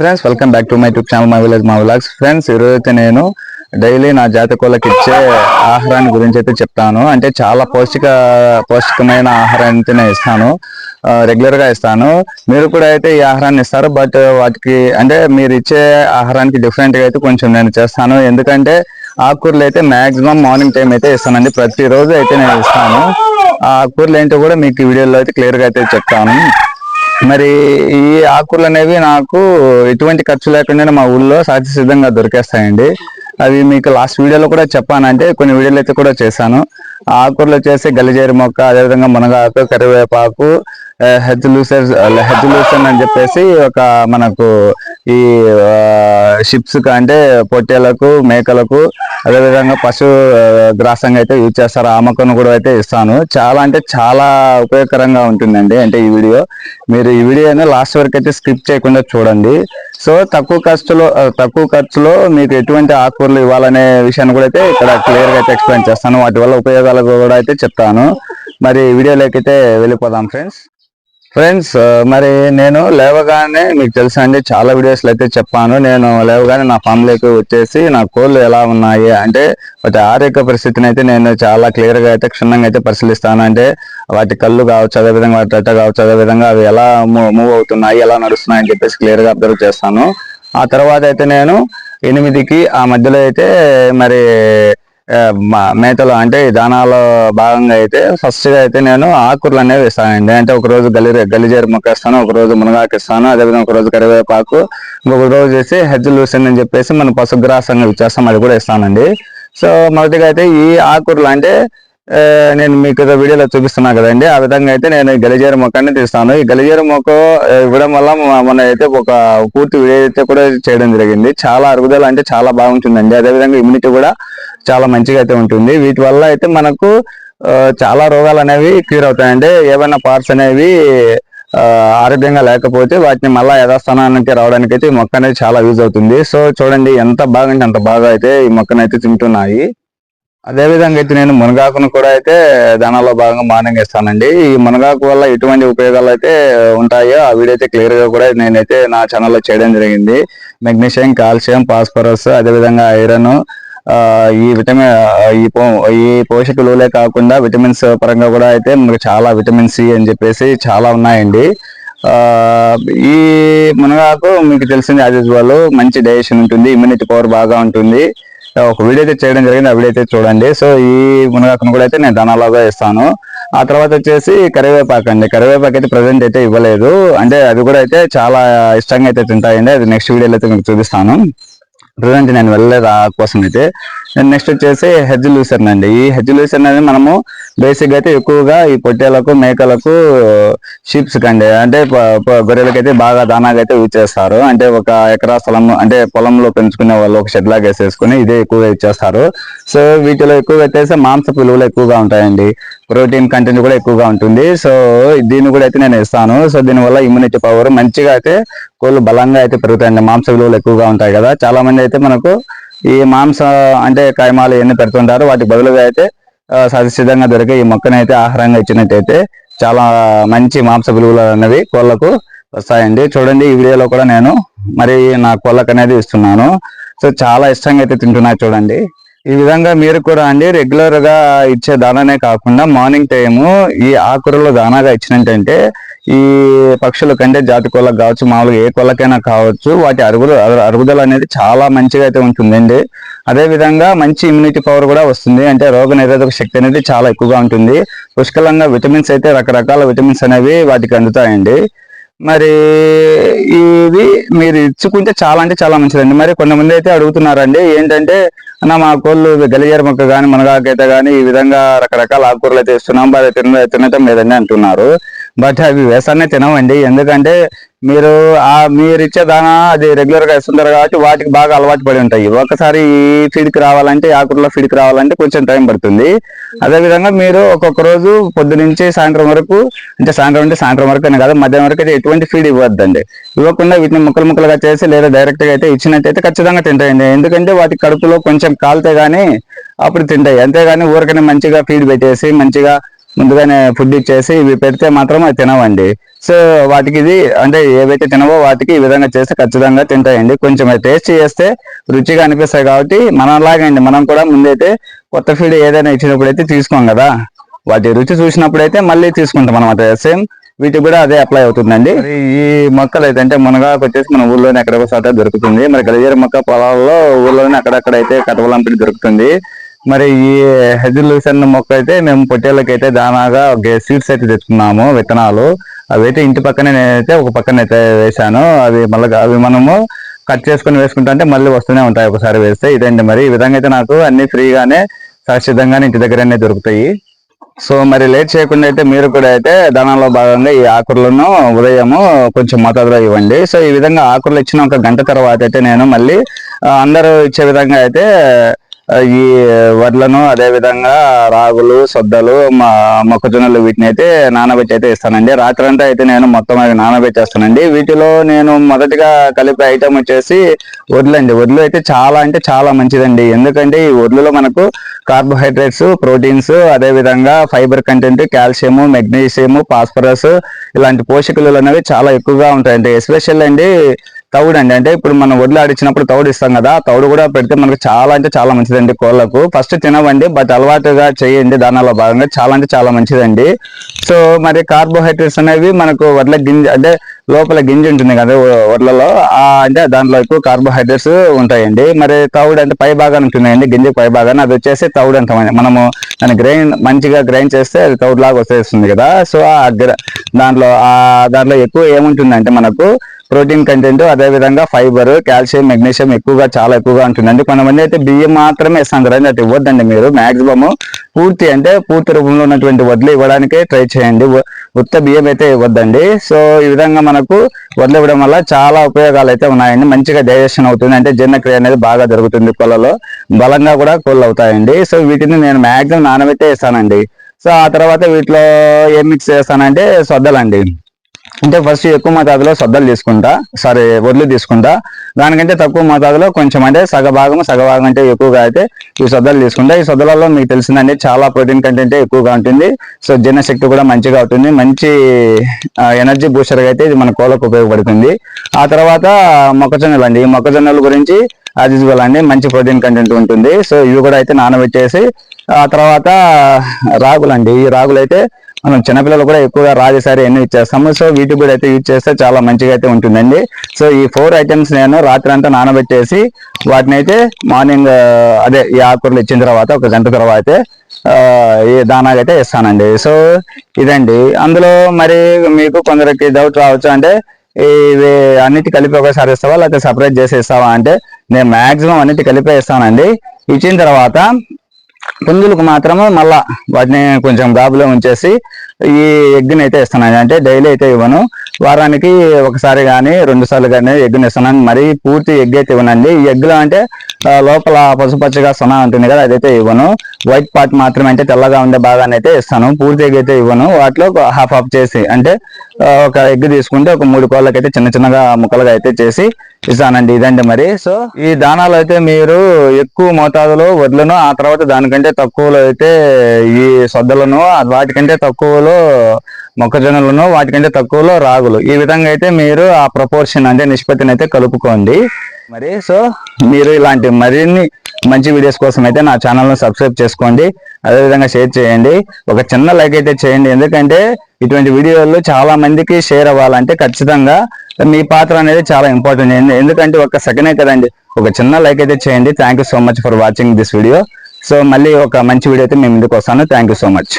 Friends welcome back to my tube channel my village మా vlogs friends ఈరోజు అయితే నేను డైలీ నా జాతకోళ్ళకి ఇచ్చే ఆహారాన్ని గురించి అయితే చెప్తాను. అంటే చాలా పౌష్టిక పౌష్టికమైన ఆహారాన్ని అయితే నేను ఇస్తాను రెగ్యులర్గా ఇస్తాను. మీరు కూడా అయితే ఈ ఆహారాన్ని ఇస్తారు బట్ వాటికి అంటే మీరు ఇచ్చే ఆహారానికి డిఫరెంట్గా అయితే కొంచెం నేను చేస్తాను. ఎందుకంటే ఆకుకూరలు అయితే మాక్సిమం మార్నింగ్ టైం అయితే ఇస్తానండి. ప్రతిరోజు అయితే నేను ఇస్తాను. ఆ ఆకుకూరలు ఏంటో కూడా మీకు వీడియోలో అయితే క్లియర్గా అయితే చెప్తాను. మరి ఈ ఆకులు అనేవి నాకు ఎటువంటి ఖర్చు లేకుండా మా ఊళ్ళో సహజ సిద్ధంగా దొరికేస్తాయండి. అవి మీకు లాస్ట్ వీడియోలో కూడా చెప్పానంటే కొన్ని వీడియోలు అయితే కూడా చేశాను. ఆ ఆకుకూరలు వచ్చేసి గలిజేరి మొక్క అదేవిధంగా మునగాకు కరివేపాకు హెడ్ లూసర్ హెడ్ లూసన్ అని చెప్పేసి ఒక మనకు ఈ షిప్స్ అంటే పొట్టేలకు మేకలకు అదేవిధంగా పశు గ్రాసంగా అయితే యూజ్ చేస్తారు. ఆ కూడా అయితే ఇస్తాను. చాలా అంటే చాలా ఉపయోగకరంగా ఉంటుందండి అంటే ఈ వీడియో. మీరు ఈ వీడియోని లాస్ట్ వరకు అయితే స్కిప్ చేయకుండా చూడండి. సో తక్కువ ఖర్చులో తక్కువ ఖర్చులో మీకు ఎటువంటి ఆకుకూరలు ఇవ్వాలనే విషయాన్ని కూడా అయితే ఇక్కడ క్లియర్గా అయితే ఎక్స్ప్లెయిన్ చేస్తాను. వాటి వల్ల ఉపయోగాలు కూడా అయితే చెప్తాను. మరి వీడియోలోకి అయితే వెళ్ళిపోదాం ఫ్రెండ్స్. ఫ్రెండ్స్ మరి నేను లేవగానే మీకు తెలుసా అండి చాలా వీడియోస్లో అయితే చెప్పాను. నేను లేవగానే నా ఫ్యామిలీకి వచ్చేసి నా కోళ్ళు ఎలా ఉన్నాయి అంటే వాటి ఆరోగ్య పరిస్థితిని అయితే నేను చాలా క్లియర్గా అయితే క్షుణ్ణంగా అయితే పరిశీలిస్తాను. అంటే వాటి కళ్ళు కావచ్చు అదేవిధంగా వాటి రెట్ట కావచ్చు అదేవిధంగా అవి ఎలా మూవ్ అవుతున్నాయి ఎలా నడుస్తున్నాయి అని చెప్పేసి క్లియర్గా అబ్జర్వ్ చేస్తాను. ఆ తర్వాత అయితే నేను ఎనిమిదికి ఆ మధ్యలో అయితే మరి మేతలో అంటే ఈ దానాలో భాగంగా అయితే ఫస్ట్గా అయితే నేను ఆకుకూరలు అనేవి ఇస్తానండి అంటే ఒక రోజు గలి గలిజేరు మొక్క ఇస్తాను ఒక రోజు మునగాకు ఇస్తాను అదేవిధంగా ఒకరోజు కరివేపాకు ఇంకొక రోజు చేసి హెజ్ లూసన్ అని చెప్పేసి మనం పశుగ్రాసంగా ఇచ్చేస్తాం అది కూడా ఇస్తానండి సో మొదటిగా అయితే ఈ ఆకుకూరలు అంటే నేను మీకు వీడియోలో చూపిస్తున్నా కదండి ఆ విధంగా అయితే నేను గలిజేరు మొక్కని తీస్తాను. ఈ గలిజేరు మొక్క ఇవ్వడం వల్ల మన అయితే ఒక పూర్తి వీడియో అయితే కూడా చేయడం జరిగింది. చాలా అరుగుదల అంటే చాలా బాగుంటుందండి. అదేవిధంగా ఇమ్యూనిటీ కూడా చాలా మంచిగా అయితే ఉంటుంది. వీటి వల్ల అయితే మనకు చాలా రోగాలు అనేవి క్యూర్ అవుతాయండి. ఏవైనా పార్ట్స్ అనేవి ఆరోగ్యంగా లేకపోతే వాటిని మళ్ళా యథాస్థానానికి రావడానికి అయితే ఈ మొక్క అనేది చాలా యూజ్ అవుతుంది. సో చూడండి ఎంత బాగా అంటే అంత బాగా అయితే ఈ మొక్కనైతే తింటున్నాయి. అదే విధంగా అయితే నేను మునగాకును కూడా అయితే దానాలో భాగంగా మార్నింగ్ ఇస్తానండి ఈ మునగాకు వల్ల ఎటువంటి ఉపయోగాలు అయితే ఉంటాయో ఆ వీడియో అయితే క్లియర్గా కూడా నేనైతే నా ఛానల్లో చేయడం జరిగింది. మెగ్నీషియం కాల్షియం ఫాస్ఫరస్ అదేవిధంగా ఐరన్ ఈ విటమిన్ ఈ ఈ పోషక విలువలే కాకుండా విటమిన్స్ పరంగా కూడా అయితే మనకు చాలా విటమిన్ సి అని చెప్పేసి చాలా ఉన్నాయండి. ఈ మునగాకు మీకు తెలిసింది యాజ్ యూజువల్ మంచి డైజెషన్ ఉంటుంది ఇమ్యూనిటీ పవర్ బాగా ఉంటుంది. ఒక వీడియో అయితే చేయడం జరిగింది ఆ వీడియో అయితే చూడండి. సో ఈ మునగాకును కూడా అయితే నేను ధనాలాగా ఇస్తాను ఆ తర్వాత వచ్చేసి కరివేపాకు అండి. కరివేపాకు అయితే ప్రజెంట్ అయితే ఇవ్వలేదు. అంటే అది కూడా అయితే చాలా ఇష్టంగా అయితే తింటాయండి. అది నెక్స్ట్ వీడియోలో అయితే మీకు చూపిస్తాను. ప్రజెంట్ నేను వెళ్ళలేదు ఆ కోసం అయితే. నేను నెక్స్ట్ వచ్చేసి హెజ్ లూసర్ అండి. ఈ హెజ్ లూసర్ అనేది మనము బేసిక్ అయితే ఎక్కువగా ఈ పొట్టేలకు మేకలకు షీప్స్ కండి అంటే గొర్రెలకైతే అయితే బాగా దానాగా అయితే యూజ్ చేస్తారు. అంటే ఒక ఎకరా స్థలం అంటే పొలంలో పెంచుకునే వాళ్ళు ఒక షెడ్ లాగా వేసేసుకుని ఇదే ఎక్కువగా ఇచ్చేస్తారు సో వీటిలో ఎక్కువగా అయితే మాంస విలువలు ఎక్కువగా ఉంటాయండి. ప్రోటీన్ కంటెంట్ కూడా ఎక్కువగా ఉంటుంది. సో దీన్ని కూడా అయితే నేను ఇస్తాను సో దీనివల్ల ఇమ్యూనిటీ పవర్ మంచిగా అయితే కోళ్ళు బలంగా అయితే పెరుగుతాయండి. మాంస విలువలు ఎక్కువగా ఉంటాయి కదా. చాలా మంది అయితే మనకు ఈ మాంస అంటే కైమాలు ఇవన్నీ పెడుతుంటారు. వాటికి బదులుగా అయితే ఆ, సహజసిద్ధంగా దొరికే ఈ మొక్కను అయితే ఆహారంగా ఇచ్చినట్టయితే చాలా మంచి మాంస విలువలు అనేవి కోళ్ళకు వస్తాయండి. చూడండి ఈ వీడియోలో కూడా నేను మరి నా కోళ్ళకు అనేది ఇస్తున్నాను. సో చాలా ఇష్టంగా అయితే తింటున్నాయి చూడండి. ఈ విధంగా మీరు కూడా అండి రెగ్యులర్గా ఇచ్చే దానానే కాకుండా మార్నింగ్ టైము ఈ ఆకురలో దానాగా ఇచ్చినట్టంటే ఈ పక్షుల కంటే జాతి కోళ్ళకు కావచ్చు మామూలుగా ఏ కోళ్ళకైనా కావచ్చు వాటి అరుగుదల అరుగుదల అనేది చాలా మంచిగా అయితే ఉంటుందండి. అదే విధంగా మంచి ఇమ్యూనిటీ పవర్ కూడా వస్తుంది. అంటే రోగ నిరోధక శక్తి అనేది చాలా ఎక్కువగా ఉంటుంది. పుష్కలంగా విటమిన్స్ అయితే రకరకాల విటమిన్స్ అనేవి వాటికి అందుతాయండి. మరి ఇది మీరు ఇచ్చుకుంటే చాలా అంటే చాలా మంచిదండి. మరి కొంతమంది అయితే అడుగుతున్నారండి ఏంటంటే అన్న మా కోళ్ళు గలిజేరు మొక్క కానీ మునగాకైతే కానీ ఈ విధంగా రకరకాల ఆకుకూరలు అయితే ఇస్తున్నాం మరి తిన తినటం లేదండి అంటున్నారు. బట్ అవి వేసాన్నే తినవండి ఎందుకంటే మీరు మీరు ఇచ్చే దానా అది రెగ్యులర్గా ఇస్తుంటారు కాబట్టి వాటికి బాగా అలవాటు పడి ఉంటాయి. ఒకసారి ఈ ఫీడ్కి రావాలంటే ఆకుల ఫీడ్కి రావాలంటే కొంచెం టైం పడుతుంది. అదే విధంగా మీరు ఒక్కొక్క రోజు పొద్దు నుంచి సాయంత్రం వరకు అంటే సాయంత్రం అంటే సాయంత్రం వరకు అని కాదు మధ్యాహ్నం వరకు అయితే ఎటువంటి ఫీడ్ ఇవ్వద్దండి. ఇవ్వకుండా వీటిని ముక్కలు ముక్కలుగా చేసి లేదా డైరెక్ట్గా అయితే ఇచ్చినట్టయితే ఖచ్చితంగా తింటాయండి. ఎందుకంటే వాటి కడుపులో కొంచెం కాలితే గానీ అప్పుడు తింటాయి. అంతేగాని ఊరికనే మంచిగా ఫీడ్ పెట్టేసి మంచిగా ముందుగానే ఫుడ్ ఇచ్చేసి ఇవి పెడితే మాత్రం అది తినవండి. సో వాటికి ఇది అంటే ఏవైతే తినవో వాటికి ఈ విధంగా చేస్తే ఖచ్చితంగా తింటాయండి. కొంచెం టేస్ట్ చేస్తే రుచిగా అనిపిస్తాయి కాబట్టి మనలాగే అండి మనం కూడా ముందైతే కొత్త ఫీడ్ ఏదైనా ఇచ్చినప్పుడు అయితే తీసుకోం కదా. వాటి రుచి చూసినప్పుడు అయితే మళ్ళీ తీసుకుంటాం అనమాట సేమ్ వీటికి కూడా అదే అప్లై అవుతుందండి. ఈ మొక్కలు అయితే అంటే మునగాకు వచ్చేసి మన ఊళ్ళోనే ఎక్కడ సాట దొరుకుతుంది. మరి గలిజీర మొక్క పొలాల్లో ఊళ్ళోనే అక్కడక్కడ అయితే కటవలంపిడి దొరుకుతుంది. మరి ఈ హెజిల్యూషన్ మొక్క అయితే మేము పొట్టేళ్ళకైతే దానాగా సీడ్స్ అయితే తెచ్చుకున్నాము విత్తనాలు. అవి అయితే ఇంటి పక్కనే నేనైతే ఒక పక్కన అయితే వేశాను. అవి మళ్ళీ అవి మనము కట్ చేసుకుని వేసుకుంటా అంటే మళ్ళీ వస్తూనే ఉంటాయి ఒకసారి వేస్తే. ఇదండి మరి ఈ విధంగా అయితే నాకు అన్ని ఫ్రీగానే సహసిద్ధంగానే ఇంటి దగ్గరనే దొరుకుతాయి. సో మరి లేట్ చేయకుండా అయితే మీరు కూడా అయితే దానాలో భాగంగా ఈ ఆకులను ఉదయము కొంచెం మోతాదులో ఇవ్వండి. సో ఈ విధంగా ఆకులు ఇచ్చిన ఒక గంట తర్వాత అయితే నేను మళ్ళీ అందరూ ఇచ్చే విధంగా అయితే ఈ వడ్లను అదే విధంగా రాగులు సొద్దలు మా మొక్కజొన్నలు వీటిని అయితే నానబెట్టి అయితే ఇస్తానండి. రాత్రంతా అయితే నేను మొత్తం అవి నానబెట్టేస్తానండి వీటిలో నేను మొదటిగా కలిపే ఐటమ్ వచ్చేసి వడ్లు అండి. వడ్లు అయితే చాలా అంటే చాలా మంచిదండి. ఎందుకంటే ఈ వడ్లలో మనకు కార్బోహైడ్రేట్స్ ప్రోటీన్స్ అదే విధంగా fibre content calcium magnesium phosphorus ఇలాంటి పోషకాలు అనేవి చాలా ఎక్కువగా ఉంటాయండి. ఎస్పెషల్ అండి తౌడు అండి. అంటే ఇప్పుడు మనం వడ్లు ఆడిచ్చినప్పుడు తౌడు ఇస్తాం కదా తౌడు కూడా పెడితే మనకు చాలా అంటే చాలా మంచిదండి కోళ్ళకు. ఫస్ట్ తినవండి బట్ అలవాటుగా చేయండి దానిలో భాగంగా చాలా అంటే చాలా మంచిదండి. సో మరి కార్బోహైడ్రేట్స్ అనేవి మనకు వడ్ల గింజ అంటే లోపల గింజ ఉంటుంది కదా వడ్లలో అంటే దాంట్లో ఎక్కువ కార్బోహైడ్రేట్స్ ఉంటాయండి. మరి తౌడు అంటే పై భాగాన్ని ఉంటుందండి గింజ పై భాగాన్ని అది వచ్చేసి తౌడు అంటామండి మనము దాన్ని గ్రైండ్ మంచిగా గ్రైండ్ చేస్తే అది తౌడు లాగా వచ్చేస్తుంది కదా. సో ఆ దాంట్లో ఆ దాంట్లో ఎక్కువ ఏముంటుందంటే మనకు ప్రోటీన్ కంటెంట్ అదే విధంగా ఫైబర్ కాల్షియం మెగ్నీషియం ఎక్కువగా చాలా ఎక్కువగా ఉంటుందండి కొంతమంది అయితే బియ్యం మాత్రమే ఇస్తాం కదండి అది ఇవ్వద్దండి మీరు. మాక్సిమము పూర్తి అంటే పూర్తి రూపంలో ఉన్నటువంటి వడ్లు ఇవ్వడానికే ట్రై చేయండి. ఉత్త బియ్యం అయితే ఇవ్వద్దండి. సో ఈ విధంగా మనకు వడ్లు ఇవ్వడం వల్ల చాలా ఉపయోగాలు అయితే ఉన్నాయండి. మంచిగా డైజెషన్ అవుతుంది. అంటే జీర్ణక్రియ అనేది బాగా జరుగుతుంది కొలలో. బలంగా కూడా కోళ్ళు అవుతాయండి సో వీటిని నేను మాక్సిమం నానబెట్టే ఇస్తానండి సో ఆ తర్వాత వీటిలో ఏం మిక్స్ చేస్తానంటే సొద్దలండి. అంటే ఫస్ట్ ఎక్కువ మోతాదులో శబ్దాలు తీసుకుంటా సారీ వడ్లు తీసుకుంటా. దానికంటే తక్కువ మోతాదులో కొంచెం అంటే సగ భాగం సగ భాగం అంటే ఎక్కువగా అయితే ఈ శబ్దాలు తీసుకుంటా. ఈ శబ్దాలలో మీకు తెలిసిందండి చాలా ప్రోటీన్ కంటెంట్ ఎక్కువగా ఉంటుంది. సో జీర్ణశక్తి కూడా మంచిగా అవుతుంది మంచి ఎనర్జీ బూస్టర్గా అయితే ఇది మన కోళ్ళకు ఉపయోగపడుతుంది. ఆ తర్వాత మొక్కజొన్నలు అండి. ఈ మొక్కజొన్నల గురించి యాజ్ యూజువల్ అండి మంచి ప్రోటీన్ కంటెంట్ ఉంటుంది. సో ఇవి కూడా అయితే నానబెట్టేసి ఆ తర్వాత రాగులు అండి. ఈ రాగులు అయితే మనం చిన్నపిల్లలు కూడా ఎక్కువగా రాజసారి ఎన్ని ఇచ్చేస్తాము సో వీటికి కూడా అయితే యూజ్ చేస్తే చాలా మంచిగా అయితే ఉంటుందండి. సో ఈ ఫోర్ ఐటమ్స్ నేను రాత్రి అంతా నానబెట్టేసి వాటిని అయితే మార్నింగ్ అదే ఈ ఆకుకూరలు ఇచ్చిన తర్వాత ఒక గంట తర్వాత అయితే ఈ దానాగా అయితే ఇస్తానండి సో ఇదండి. అందులో మరి మీకు కొందరికి డౌట్ రావచ్చు అంటే ఇవి అన్నిటి కలిపి ఒకసారి ఇస్తావా లేకపోతే సపరేట్ చేసి ఇస్తావా అంటే నేను మాక్సిమం అన్నిటి కలిపే ఇస్తానండి ఇచ్చిన తర్వాత పుంజులకు మాత్రము మళ్ళా వాటిని కొంచెం గాబులో ఉంచేసి ఈ ఎగ్ని అయితే ఇస్తున్నాను అంటే డైలీ అయితే ఇవ్వను. వారానికి ఒకసారి కానీ రెండు సార్లు కానీ ఎగ్ని ఇస్తున్నాను మరి పూర్తి ఎగ్ అయితే ఇవ్వనండి. ఈ ఎగ్లో అంటే లోపల పసుపచ్చగా సొన ఉంటుంది కదా అదైతే ఇవ్వను. వైట్ పార్ట్ మాత్రమే అంటే తెల్లగా ఉండే భాగాన్ని అయితే ఇస్తాను. పూర్తి ఎగ్ అయితే ఇవ్వను. వాటిలో హాఫ్ ఆఫ్ చేసి అంటే ఒక ఎగ్ తీసుకుంటే ఒక మూడు కోళ్ళకైతే చిన్న చిన్నగా ముక్కలుగా అయితే చేసి ఇస్తానండి. ఇదండి మరి. సో ఈ దానాలు అయితే మీరు ఎక్కువ మోతాదులో వడ్లను ఆ తర్వాత దానికంటే తక్కువలో అయితే ఈ సొద్దలను వాటికంటే తక్కువలో మొక్కజొన్నలను వాటికంటే తక్కువలో రాగులు. ఈ విధంగా అయితే మీరు ఆ ప్రపోర్షన్ అంటే నిష్పత్తిని అయితే కలుపుకోండి. మరి సో మీరు ఇలాంటి మరిన్ని మంచి వీడియోస్ కోసం అయితే నా ఛానల్ను సబ్స్క్రైబ్ చేసుకోండి. అదేవిధంగా షేర్ చేయండి. ఒక చిన్న లైక్ అయితే చేయండి. ఎందుకంటే ఇటువంటి వీడియోలు చాలా మందికి షేర్ అవ్వాలంటే ఖచ్చితంగా మీ పాత్ర అనేది చాలా ఇంపార్టెంట్ అయింది ఎందుకంటే ఒక సెకండే కదండి. ఒక చిన్న లైక్ అయితే చేయండి. Thank you so much for watching this video so మళ్ళీ ఒక మంచి వీడియో అయితే మేము ముందుకు వస్తాను. Thank you so much